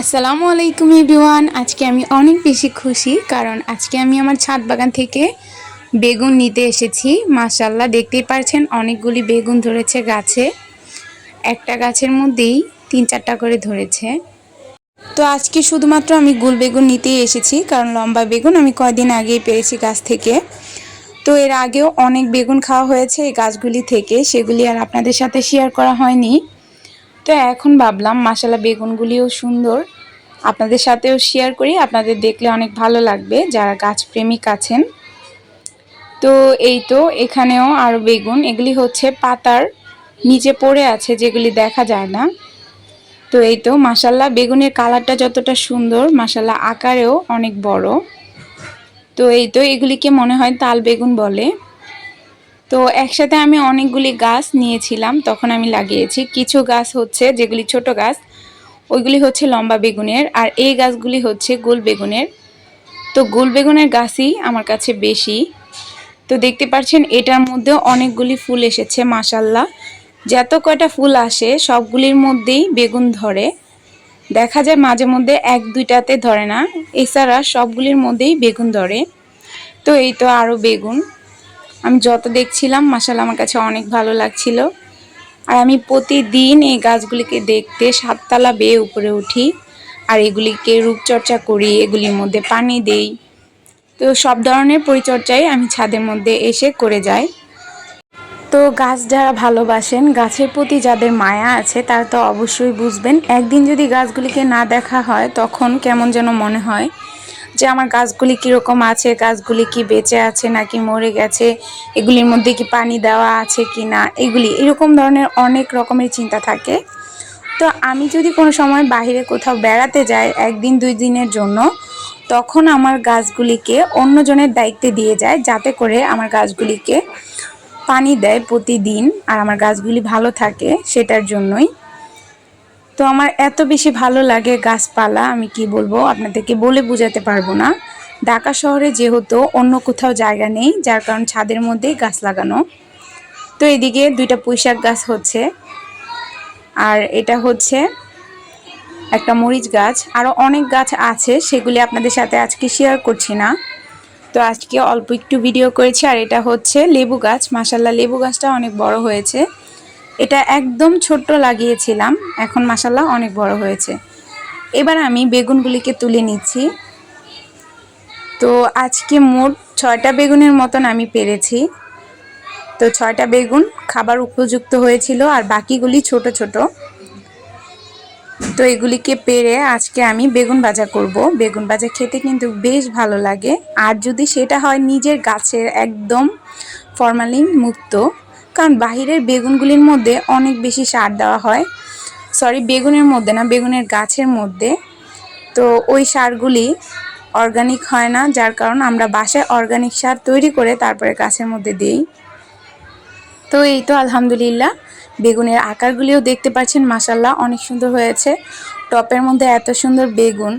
আসসালামু আলাইকুম এভরিওয়ান। আজকে আমি অনেক বেশি খুশি কারণ আজকে আমি আমার ছাদ বাগান থেকে বেগুন নিতে এসেছি। মাশাল্লাহ দেখতেই পারছেন অনেকগুলি বেগুন ধরেছে গাছে। একটা গাছের মধ্যেই তিন চারটা করে ধরেছে। তো আজকে শুধুমাত্র আমি গুল বেগুন নিতেই এসেছি কারণ লম্বা বেগুন আমি কয়দিন আগেই পেরেছি গাছ থেকে। তো এর আগেও অনেক বেগুন খাওয়া হয়েছে এই গাছগুলি থেকে, সেগুলি আর আপনাদের সাথে শেয়ার করা হয়নি। তো এখন ভাবলাম মাসালা বেগুনগুলিও সুন্দর। আপনাদের সাথেও শেয়ার করি, আপনাদের দেখলে অনেক ভালো লাগবে, যারা গাছ প্রেমিক আছেন। তো এই তো, এখানেও আরও বেগুন, এগুলি হচ্ছে পাতার নিচে পড়ে আছে, যেগুলি দেখা যায় না। তো এই তো মাসাল্লাহ বেগুনের কালারটা যতটা সুন্দর মাসাল্লাহ আকারেও অনেক বড়। তো এই তো, এগুলিকে মনে হয় তাল বেগুন বলে। তো একসাথে আমি অনেকগুলি গাছ নিয়েছিলাম, তখন আমি লাগিয়েছি। কিছু গাছ হচ্ছে যেগুলি ছোট গাছ, ওইগুলি হচ্ছে লম্বা বেগুনের, আর এই গাছগুলি হচ্ছে গোল বেগুনের। তো গোল বেগুনের গাছই আমার কাছে বেশি। তো দেখতে পাচ্ছেন, এটার মধ্যেও অনেকগুলি ফুল এসেছে মাসাল্লাহ যত কয়টা ফুল আসে, সবগুলির মধ্যেই বেগুন ধরে। দেখা যায় মাঝে মধ্যে এক দুইটাতে ধরে না, এছাড়া সবগুলির মধ্যেই বেগুন ধরে। তো এই তো আরও বেগুন। আমি যত দেখছিলাম মাসাল আমার কাছে অনেক ভালো লাগছিল। আর আমি প্রতিদিন এই গাছগুলিকে দেখতে সাততলা বেয়ে উপরে উঠি, আর এগুলিকে রূপচর্চা করি, এগুলির মধ্যে পানি দেই। তো সব ধরনের পরিচর্যাই আমি ছাদের মধ্যে এসে করে যাই। তো গাছ যারা ভালোবাসেন, গাছের প্রতি যাদের মায়া আছে, তারা তো অবশ্যই বুঝবেন, একদিন যদি গাছগুলিকে না দেখা হয়, তখন কেমন যেন মনে হয় যে আমার গাছগুলি কীরকম আছে, গাছগুলি কি বেঁচে আছে নাকি মরে গেছে, এগুলির মধ্যে কি পানি দেওয়া আছে কি না, এগুলি এরকম ধরনের অনেক রকমের চিন্তা থাকে। তো আমি যদি কোনো সময় বাহিরে কোথাও বেড়াতে যাই একদিন দুই দিনের জন্য, তখন আমার গাছগুলিকে অন্যজনের দায়িত্বে দিয়ে যায় যাতে করে আমার গাছগুলিকে পানি দেয় প্রতিদিন আর আমার গাছগুলি ভালো থাকে সেটার জন্যই। তো আমার এত বেশি ভালো লাগে গাছপালা, আমি কি বলব, আপনাদেরকে বলে বোঝাতে পারব না। ঢাকা শহরে যেহেতু অন্য কোথাও জায়গা নেই, যার কারণ ছাদের মধ্যেই গাছ লাগানো। তো এদিকে দুইটা পুঁইশাক গাছ হচ্ছে। আর এটা হচ্ছে একটা মরিচ গাছ। আরও অনেক গাছ আছে, সেগুলি আপনাদের সাথে আজকে শেয়ার করছি না। তো আজকে অল্প একটু ভিডিও করেছি, আর এটা হচ্ছে লেবু গাছ। মাসাল্লাহ লেবু গাছটা অনেক বড় হয়েছে। এটা একদম ছোট্ট লাগিয়েছিলাম। এখন মাসাল্লাহ অনেক বড় হয়েছে। এবার আমি বেগুনগুলিকে তুলে নিচ্ছি। তো আজকে মোট ছয়টা বেগুনের মতন আমি পেরেছি। তো ছয়টা বেগুন খাবার উপযুক্ত হয়েছিল আর বাকিগুলি ছোট ছোট। তো এগুলিকে পেরে আজকে আমি বেগুন ভাজা করব। বেগুন ভাজা খেতে কিন্তু বেশ ভালো লাগে। আর যদি সেটা হয় নিজের গাছের একদম ফরমালিন মুক্ত কারণ বাহিরের বেগুনগুলির মধ্যে অনেক বেশি সার দেওয়া হয়। সরি বেগুনের মধ্যে না, বেগুনের গাছের মধ্যে। তো ওই সারগুলি অর্গানিক হয় না, যার কারণ আমরা বাসায় অর্গানিক সার তৈরি করে তারপরে গাছের মধ্যে দিই। তো এই তো আলহামদুলিল্লাহ, বেগুনের আকারগুলিও দেখতে পাচ্ছেন মাসাল্লাহ অনেক সুন্দর হয়েছে। টপের মধ্যে এত সুন্দর বেগুন।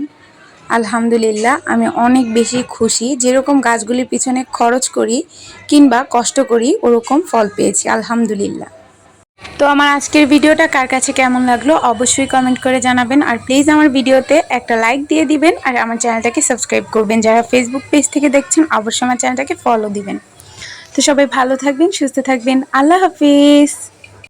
আলহামদুলিল্লাহ, আমি অনেক বেশি খুশি। যেরকম গাছগুলির পিছনে খরচ করি কিংবা কষ্ট করি, ওরকম ফল পেয়েছি, আলহামদুলিল্লাহ। তো আমার আজকের ভিডিওটা কার কাছে কেমন লাগল অবশ্যই কমেন্ট করে জানাবেন। আর প্লিজ আমার ভিডিওতে একটা লাইক দিয়ে দিবেন আর আমার চ্যানেলটাকে সাবস্ক্রাইব করবেন। যারা ফেসবুক পেজ থেকে দেখছেন, অবশ্যই আমার চ্যানেলটাকে ফলো দিবেন। তো সবাই ভালো থাকবেন, সুস্থ থাকবেন। আল্লাহ হাফিজ।